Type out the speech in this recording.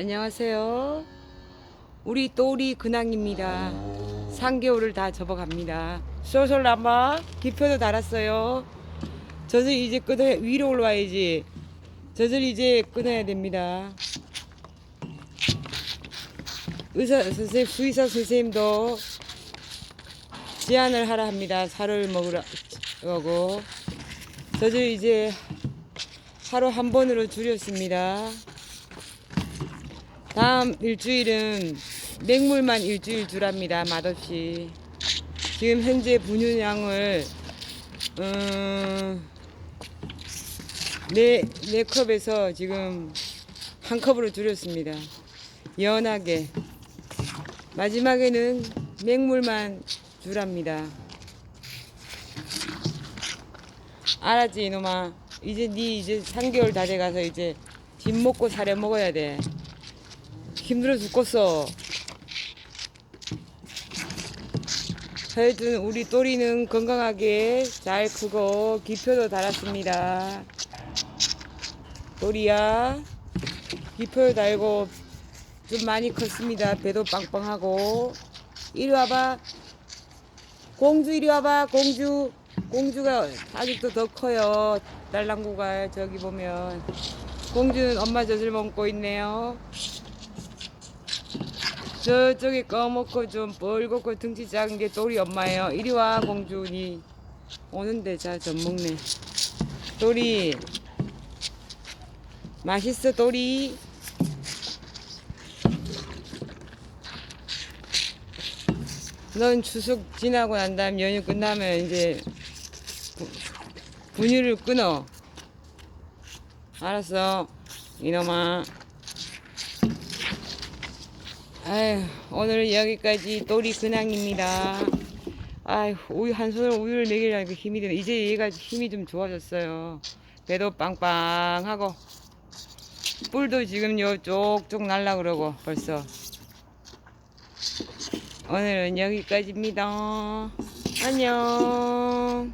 안녕하세요. 우리 또리 근황입니다. 3개월을 다 접어갑니다. 쏠쏠 남아 기표도 달았어요. 젖을 이제 끊어 위로 올라와야지. 젖을 이제 끊어야 됩니다. 의사 선생님, 수의사 선생님도 제안을 하라 합니다. 살을 먹으라고. 젖을 이제 하루 한 번으로 줄였습니다. 다음 일주일은 맹물만 일주일 주랍니다. 맛없이. 지금 현재 분유량을 음, 네, 네 컵에서 지금 한 컵으로 줄였습니다. 연하게. 마지막에는 맹물만 주랍니다. 알았지 이놈아. 이제 네 이제 3개월 다 돼가서 이제 집 먹고 살에 먹어야 돼. 힘들어 죽겠어. 하여튼 우리 또리는 건강하게 잘 크고 기표도 달았습니다. 또리야 기표 달고 좀 많이 컸습니다. 배도 빵빵하고 이리 와봐. 공주 이리 와봐. 공주 공주가 아직도 더 커요. 딸랑구가 저기 보면 공주는 엄마 젖을 먹고 있네요. 저쪽에 꺼먹고 좀 뻘겋고 등치 작은 게 또리 엄마예요. 이리 와 공주니 오는데 자젖 먹네. 또리 맛있어 또리. 넌 추석 지나고 난 다음 연휴 끝나면 이제 부- 분유를 끊어. 알았어 이놈아. 아휴, 오늘은 여기까지 또리 근황입니다. 아휴, 우유 한 손으로 우유를 먹이려니까 힘이 드네. 이제 얘가 힘이 좀 좋아졌어요. 배도 빵빵하고 뿔도 지금 요 쪽쪽 날라 그러고 벌써. 오늘은 여기까지입니다. 안녕.